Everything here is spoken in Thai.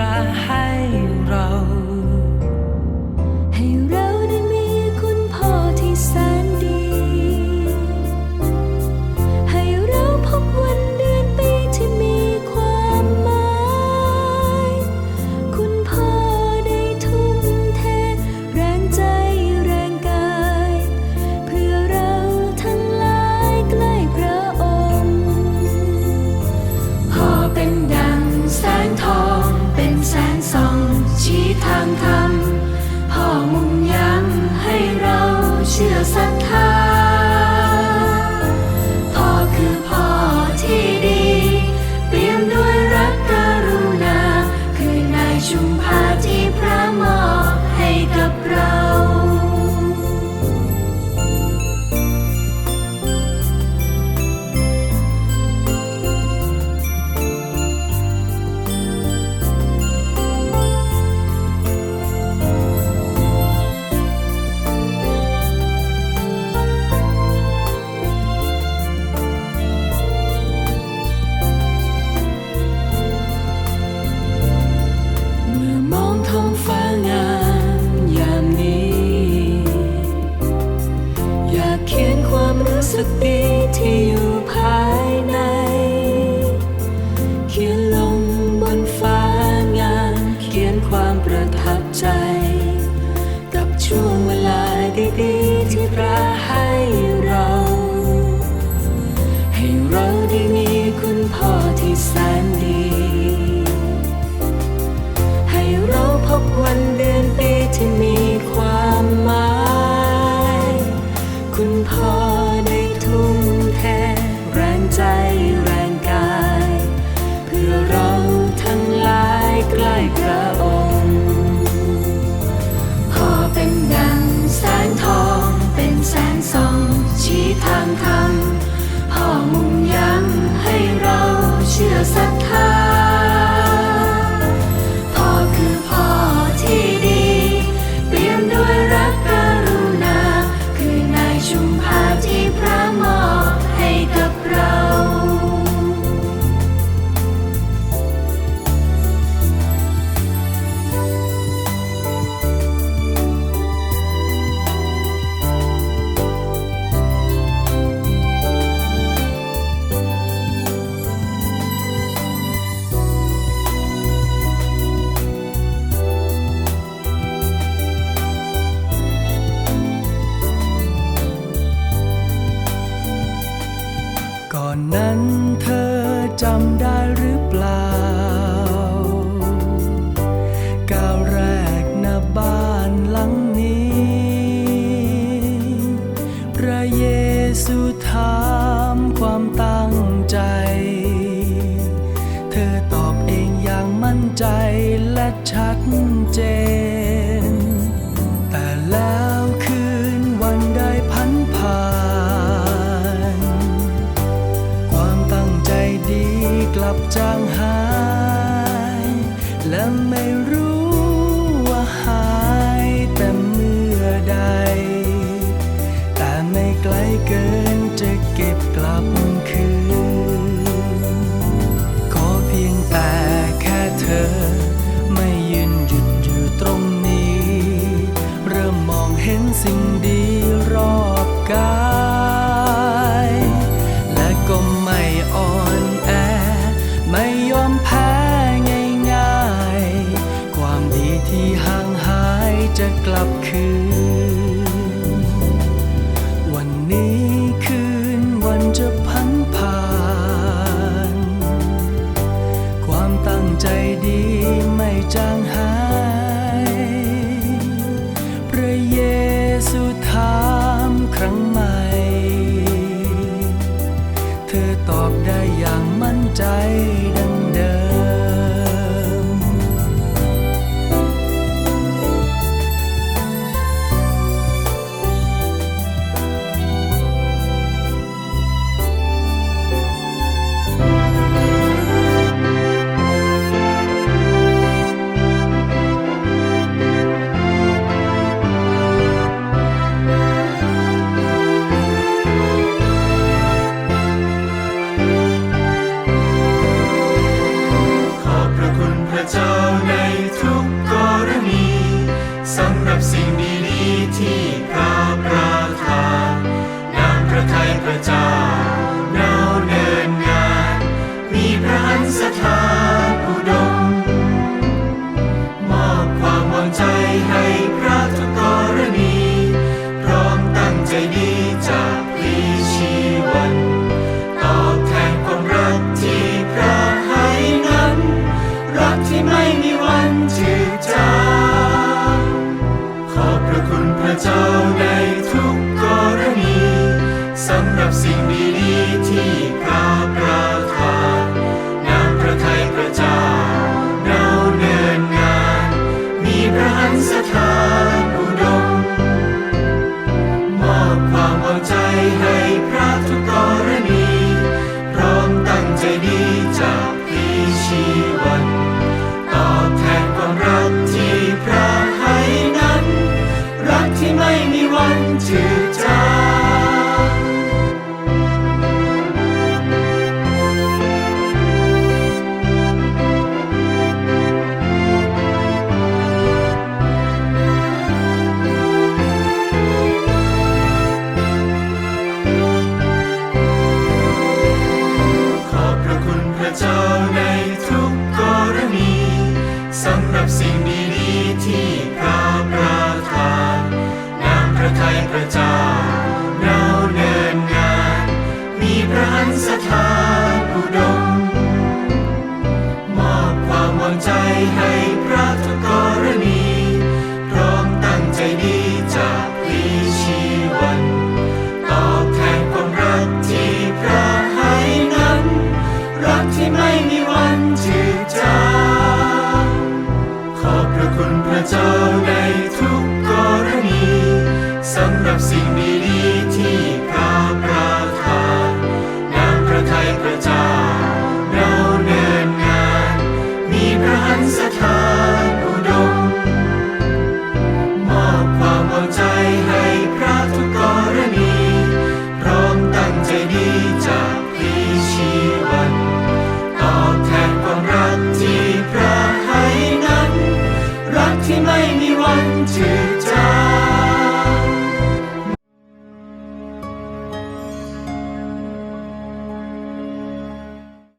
try. ดีๆที่พระให้เรา ให้เราได้มีคุณพ่อที่ใสน นั้นเธอจำได้หรือเปล่า ก้าวแรกหน้าบ้านหลังนี้ พระเยซูถามความตั้งใจ เธอตอบเองอย่างมั่นใจและชัดเจน คืขอเพียงแต่แค่เธอ ไม่ยืนหยุดอยู่ตรงนี้ เริ่มมองเห็นสิ่งดีรอบกายและก็ไม่อ่อนแอ ไม่ยอมแพ้ง่ายๆ ความดีที่ห่างหายจะกลับคืน 江海 into